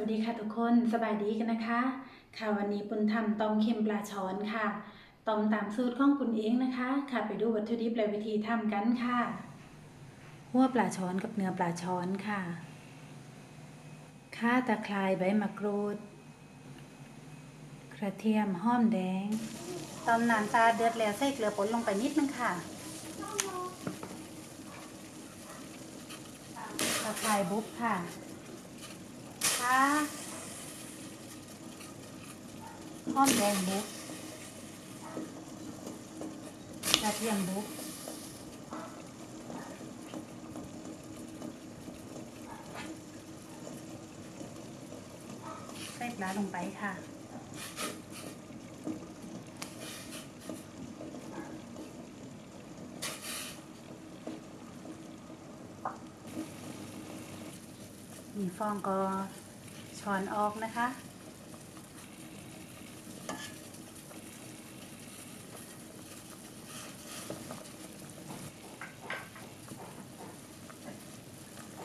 วัสดีค่ะทุกคนสบายดีกันนะคะ ค่ะวันนี้ปุณทำต้มเค็มปลาช้อนค่ะต้มตามสูตรของปุณเองนะคะ ค่ะไปดูวัตถุดิบและวิธีทำกันค่ะ หัวปลาช้อนกับเนื้อปลาช้อนค่ะข่าตะไคร้ใบมะกรูด กระเทียมหอมแดงต้มน้ำตาเดือดแล้วใส่เกลือป่นลงไปนิดนึงค่ะตะไคร้บุบค่ะ ค่ะหอมแดงบุกกระเทียมบุกใส่ปลาลงไปค่ะมีฟองก็ ช้อนออกนะคะ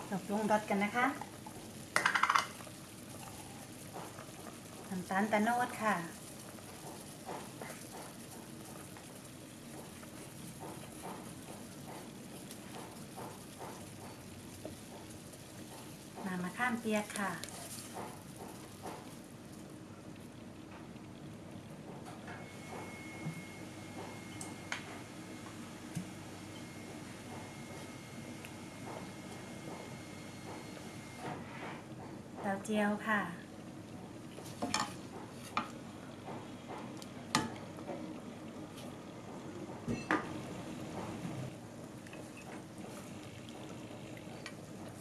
เราปรุงรสกันนะคะน้ำตาลตะโนดค่ะน้ำมะข้ามเปียกค่ะ เต้าเจียวค่ะ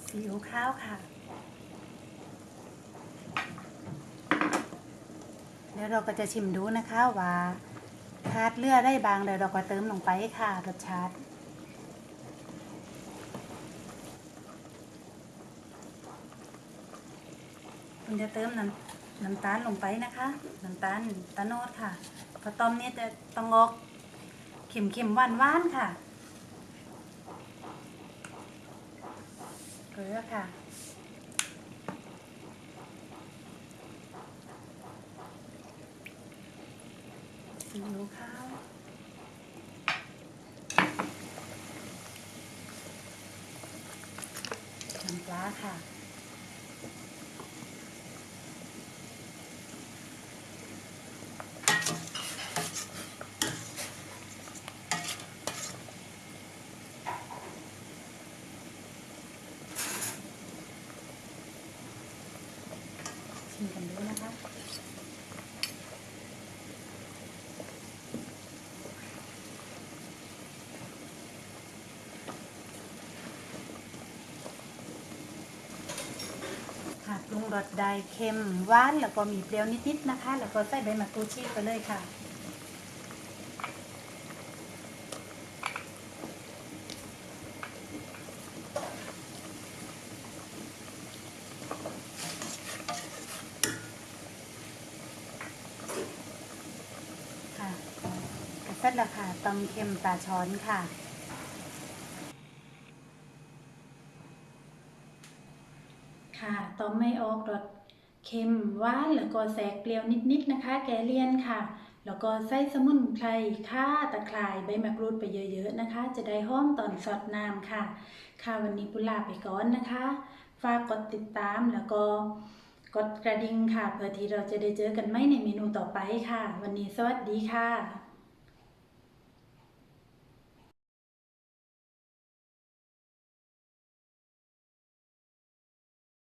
ซีอิ๊วข้าวค่ะ แล้วเราก็จะชิมดูนะคะว่าคาดเลือดได้บางเดี๋ยวเราก็เติมลงไปค่ะรสชาติคุณจะเติมน้ำน้ำตาลลงไปนะคะน้ำตาลตะโนดค่ะข้าวต้มนี่จะต้องออกเข็มเข็มๆหวานหวานๆค่ะเกลือค่ะ ซีอิ๊วข้าวน้ำปลาค่ะชิมกันดูนะคะคะป รสได้เค็มหวานแล้วก็มีเปรี้ยวนิดๆนะคะ แล้วก็ใส่ใบมะกรูดชีไปเลยค่ะค่ะก็เสร็จแล้วค่ะต้มเค็มปลาช้อนค่ะ ค่ะ ต้มไม่ออกรสเค็มหวานแล้วก็แสกเปรี้ยวนิดๆนะคะ แกเลียนค่ะ แล้วก็ใส่สมุนไพรข่าตะไคร้ใบมะกรูดไปเยอะๆนะคะ จะได้หอมตอนสดน้ำค่ะ ค่ะวันนี้ปุลาไปก่อนนะคะ ฝากกดติดตามแล้วก็กดกระดิ่งค่ะ เพื่อที่เราจะได้เจอกันไหมในเมนูต่อไปค่ะ วันนี้สวัสดีค่ะ